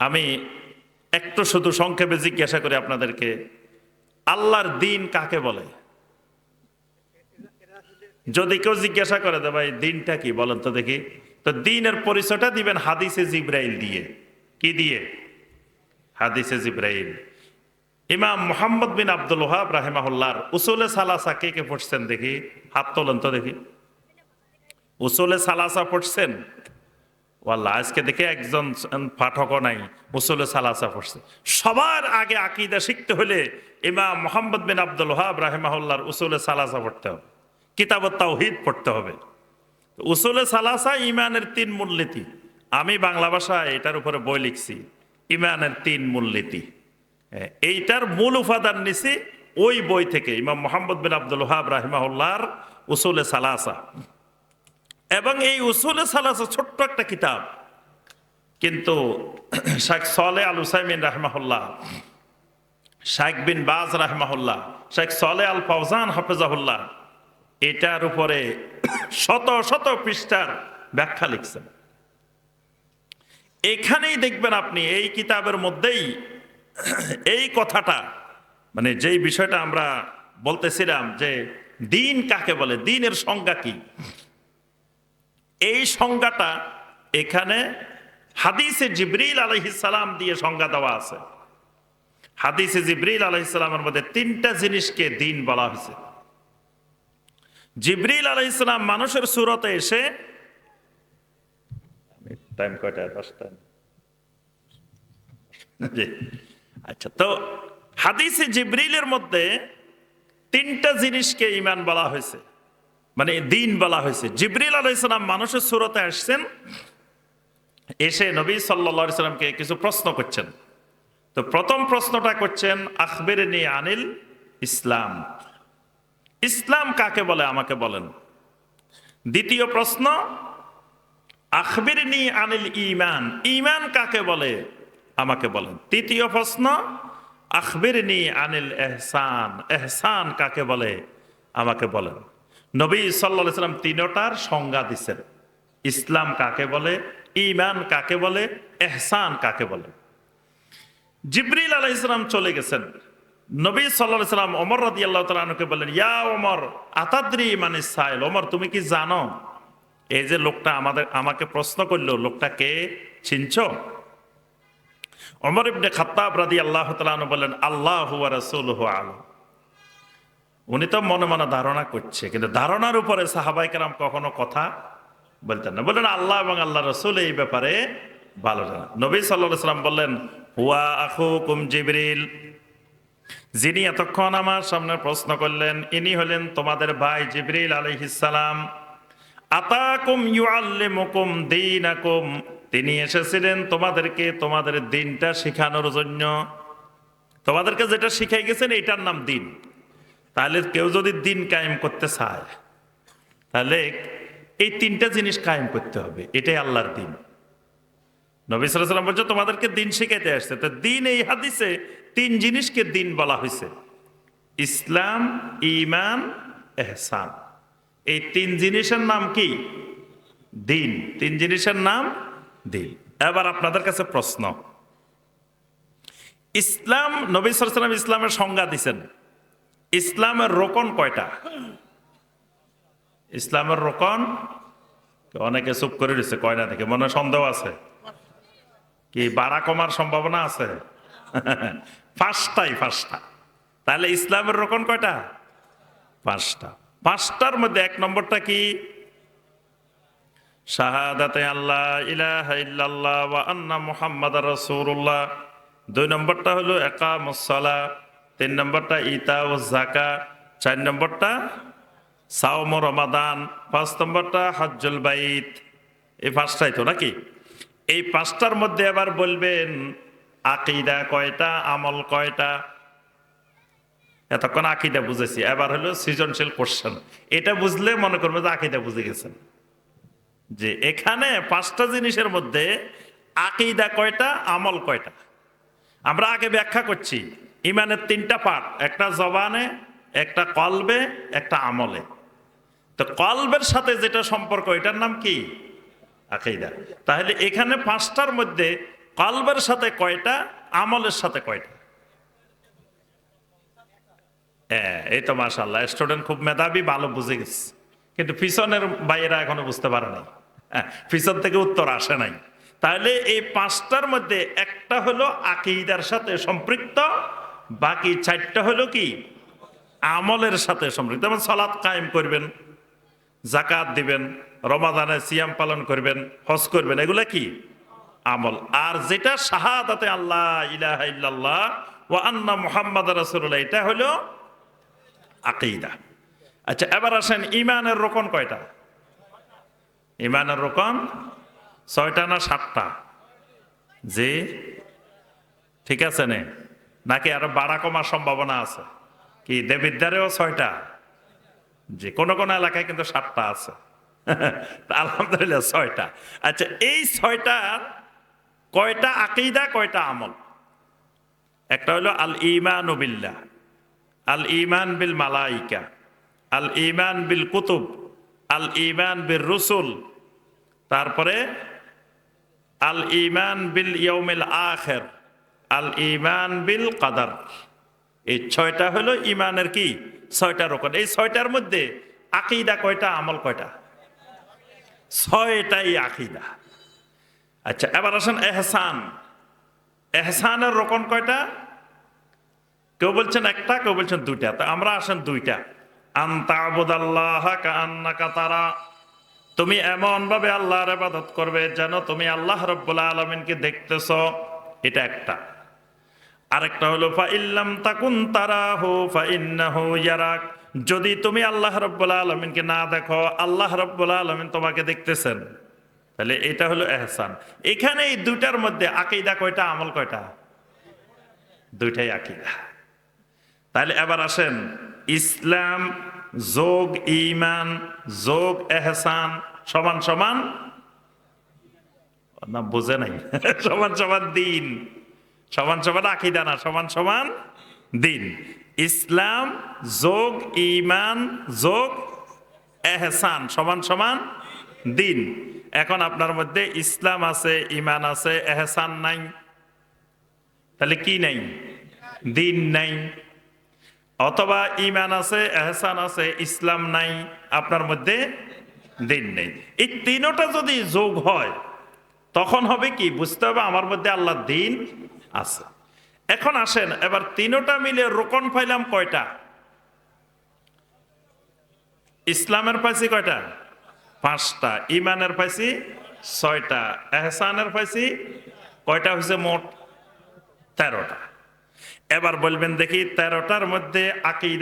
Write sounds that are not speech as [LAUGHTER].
আমি একটু শুধু সংক্ষেপে জিজ্ঞাসা করি আপনাদেরকে, আল্লাহর দিন কাকে বলে? যদি কেউ জিজ্ঞাসা করে দে ভাই, দিনটা কি বলেন তো দেখি। তো দিনের পরিচয়টা দিবেন হাদিসে জিব্রাইল দিয়ে। কি দিয়ে? হাদিসে জিব্রাইল। ইমাম মোহাম্মদ বিন আব্দুল ওহাব রাহেমাহুল্লার উসুলে সালাসা কে কে পড়ছেন দেখি? হাত তোলেন তো দেখি। উসুলে সালাসা পড়ছেন? ওয়াল্লাহ আজকে দেখে একজন পাঠকও নাই উসুলে সালাসা পড়ছে। সবার আগে আকিদা শিখতে হলে ইমাম মোহাম্মদ বিন আব্দুল ওহাব রাহেমাহুল্লার উসুলে সালাসা পড়তে হবে কিতাব তাওহিদ পড়তে হবে। উসুলে সালাসা ইমানের তিন মূলনীতি। আমি বাংলা ভাষায় এটার উপরে বই লিখছি ইমানের তিন মূলনীতি। হ্যাঁ, এইটার মূল উপাদান নিছি ওই বই থেকে ইমাম মোহাম্মদ বিন আব্দুল ওহাব রাহিমাহুল্লাহর উসুলে সালাসা। এবং এই উসুলে সালাসা ছোট্ট একটা কিতাব। কিন্তু [CLEARS THROAT] শেখ সলে আল হুসাইমিন রাহমাহুল্লাহ শেখ বিন বাজ রাহমাহুল্লাহ শেখ সলে আল ফৌজান হাফেজাহুল্লাহ এটার উপরে [CLEARS THROAT] শত শত পৃষ্ঠার ব্যাখ্যা লিখছেন। এখানেই দেখবেন আপনি, এই কিতাবের মধ্যেই [CLEARS THROAT] এই কথাটা মানে যেই বিষয়টা আমরা বলতেছিলাম যে, দিন কাকে বলে, দিনের সংজ্ঞা কি? এই সংজ্ঞাটা এখানে হাদিসে জিবরিল আলহিসাল্লাম দিয়ে সংজ্ঞা দেওয়া আছে। হাদিসে জিবরিল আলহিসাল্লামের মধ্যে তিনটা জিনিসকে দিন বলা হয়েছে। জিবরিল আলহিসাল্লাম মানুষের সুরতে এসে টাইম কয়টা? দশটা? আচ্ছা তো হাদিসে জিবরিলের মধ্যে তিনটা জিনিসকে ইমান বলা হয়েছে। মানে দিন বলা হয়েছে। জিবরিল আলাইসালাম মানুষের সুরতে আসছেন, এসে নবী সাল্লা সাল্লামকে কিছু প্রশ্ন করছেন। তো প্রথম প্রশ্নটা করছেন আখবের নি আনিল ইসলাম। ইসলাম কাকে বলে, আমাকে বলেন। দ্বিতীয় প্রশ্ন, আখবিরনি আনিল ইমান ইমান কাকে বলে, আমাকে বলেন। তৃতীয় প্রশ্ন, আখবিরনি আনিল এহসান? এহসান কাকে বলে, আমাকে বলেন। নবী সাল্লা সাল্লাম তিনটার সংজ্ঞা দিচ্ছেন ইসলাম কাকে বলে? ইমান কাকে বলে? এহসান কাকে বলে? জিবরিল আলাহ ইসলাম চলে গেছেন। নবী সাল্লাহ সাল্লাম অমর রাদি আল্লাহ তালকে বললেন, ইয়া ওমর, আতাদ্রি মানে সাইল। ওমর, তুমি কি জানো? এই যে লোকটা আমাদের, আমাকে প্রশ্ন করল, লোকটা কে? চিনছ? অমর ইবনে খাত্তাব রাদি আল্লাহ তালু বললেন, আল্লাহ রসুল আলম। উনি তো মনে মনে ধারণা করছে, কিন্তু ধারণার উপরে সাহাবাই কেরাম কখনো কথা বলতেন না। বললেন, আল্লাহ এবং আল্লাহ রসুল এই ব্যাপারে ভালো জানা নবী সাল্লাহ সাল্লাম বললেন, হুয়া আখু কুম জিবরিল। যিনি এতক্ষণ আমার সামনে প্রশ্ন করলেন, ইনি হলেন তোমাদের ভাই জিবরিল আলহিসাম আতাকুম ইউআল্লিমুকুম দীনাকুম। তিনি এসেছিলেন তোমাদেরকে তোমাদের দিনটা শেখানোর জন্য। তোমাদেরকে যেটা শিখাই গেছেন, এটার নাম দিন। তাহলে কেউ যদি দিন কায়েম করতে চায়, তাহলে এই তিনটা জিনিস কায়েম করতে হবে, এটাই আল্লাহর দিন। নবী সাল্লাম বলছে, তোমাদেরকে দিন শিখাইতে আসছে। তো দিন এই হাদিসে তিন জিনিসকে দিন বলা হয়েছে ইসলাম ইমান এহসান। এই তিন জিনিসের নাম কি? দিন। তিন জিনিসের নাম দিন এবার আপনাদের কাছে প্রশ্ন। ইসলাম, নবী সাল্লাম ইসলামের সংজ্ঞা দিছেন। ইসলামের রোকন কয়টা? ইসলামের রোকন? অনেকে চুপ করে দিচ্ছে কয়না থেকে মনে সন্দেহ আছে। কি বাড়া কমার সম্ভাবনা আছে? [LAUGHS] পাঁচটাই, পাঁচটা। তাহলে ইসলামের রোকন কয়টা? পাঁচটা। পাঁচটার মধ্যে এক নম্বরটা কি? শাহাদাতে আল্লাহ ইলাহা ইল্লাল্লাহ ওয়া আন্না মুহাম্মাদ রাসূলুল্লাহ। দুই নম্বরটা হলো একামুসসালা তিন নম্বরটা ইতা ও জাকা, চার নম্বরটা সাওম রমাদান, পাঁচ নম্বরটা হজ্জুল বাইত। এই পাঁচটাই তো নাকি? এই পাঁচটার মধ্যে আবার বলবেন, আকিদা কয়টা, আমল কয়টা? এতক্ষণ আকিদা বুঝেছি, এবার হলো সৃজনশীল কোশ্চেন এটা বুঝলে মনে করবে যে আকিদা বুঝে গেছেন। যে এখানে পাঁচটা জিনিসের মধ্যে আকিদা কয়টা, আমল কয়টা? আমরা আগে ব্যাখ্যা করছি। ইমানের তিনটা পার্ট একটা জবানে একটা কলবে একটা আমলে। তো কলবের সাথে যেটা সম্পর্ক এটার নাম কি? আকিদা। তাহলে এখানে পাঁচটার মধ্যে কলবের সাথে কয়টা আমলের সাথে কয়টা? হ্যাঁ এই তো মাসাল্লাহ স্টুডেন্ট খুব মেধাবী ভালো বুঝে গেছে। কিন্তু পিছনের বাইরা এখনও বুঝতে পারে নাই। হ্যাঁ, পিছন থেকে উত্তর আসে নাই। তাহলে এই পাঁচটার মধ্যে একটা হলো আকিদার সাথে সম্পৃক্ত বাকি চারটা হলো কি? আমলের সাথে সম্পৃক্ত যেমন সলাৎ কায়েম করবেন জাকাত দিবেন, রমাদানে সিয়াম পালন করবেন, হজ করবেন, এগুলা কি? আমল। আর যেটা শাহাদাতে আল্লাহ ইলাহা ইল্লাল্লাহ ও আন্না মুহাম্মদ রাসূলুল্লাহ, এটা হলো আকিদা। আচ্ছা এবার আসেন ইমানের রোকন কয়টা? ইমানের রোকন ছয়টা না সাতটা? জি, ঠিক আছে নে? নাকি আরও বাড়া কমার সম্ভাবনা আছে? কি দেবিদ্যারেও ছয়টা? যে কোনো কোনো এলাকায় কিন্তু সাতটা আছে। [LAUGHS] আলহামদুলিল্লাহ ছয়টা। আচ্ছা এই ছয়টার কয়টা আকিদা, কয়টা আমল? একটা হলো আল ইমান বিল্লাহ, আল ইমান বিল মালাইকা, আল ইমান বিল কুতুব, আল ইমান বিল রসুল, তারপরে আল ইমান বিল ইয়ৌমিল আখের। আল ইমান বিল কাদার। এই ছয়টা হলো ইমানের কি? ছয়টা রকম। এই ছয়টার মধ্যে আকিদা কয়টা, আমল কয়টা? ছয়টাই আকিদা। আচ্ছা এবার আসেন এহসান। এহসানের রকম কয়টা? কেউ বলছেন একটা, কেউ বলছেন দুইটা। তো আমরা আসেন দুইটা। তুমি এমন ভাবে আল্লাহর আবাদত করবে যেন তুমি আল্লাহ রব্বুল আলমিনকে দেখতেছ। এটা একটা। আরেকটা হলো ফা ইল্লাম তাকুন তারাহু ফা ইন্নাহু ইয়ারাক। যদি তুমি আল্লাহ রব্বুল আলমিনকে না দেখো, আল্লাহ রব্বুল আলমিন তোমাকে দেখতেছেন। তাহলে এটা হলো এহসান। এখানে এই দুইটার মধ্যে আকিদা কয়টা, আমল কয়টা? দুইটাই আকিদা। তাহলে এবার আসেন, ইসলাম, যোগ ইমান যোগ, এহসান, সমান সমান? না, বোঝে নাই। [LAUGHS] সমান সমান, দিন। সমান সমান আকিদা না, সমান সমান দিন। ইসলাম যোগ ইমান যোগ এহসান, সমান সমান দিন। এখন আপনার মধ্যে ইসলাম আছে ইমান আছে, এহসান নাই। তাহলে কি নাই? দিন নাই। অথবা ইমান আছে, এহসান আছে, ইসলাম নাই, আপনার মধ্যে দিন নেই। এই তিনোটা যদি যোগ হয়, তখন হবে কি? বুঝতে হবে আমার মধ্যে আল্লাহ দিন আছে। এখন আসেন, এবার তিনোটা মিলে রোকন পাইলাম কয়টা? ইসলামের পাইছি কয়টা? পাঁচটা। ইমানের পাইছি ছয়টা। এহসানের পাইছি কয়টা হয়েছে মোট তেরোটা। এবার বলবেন দেখি তেরোটার মধ্যে আকিদা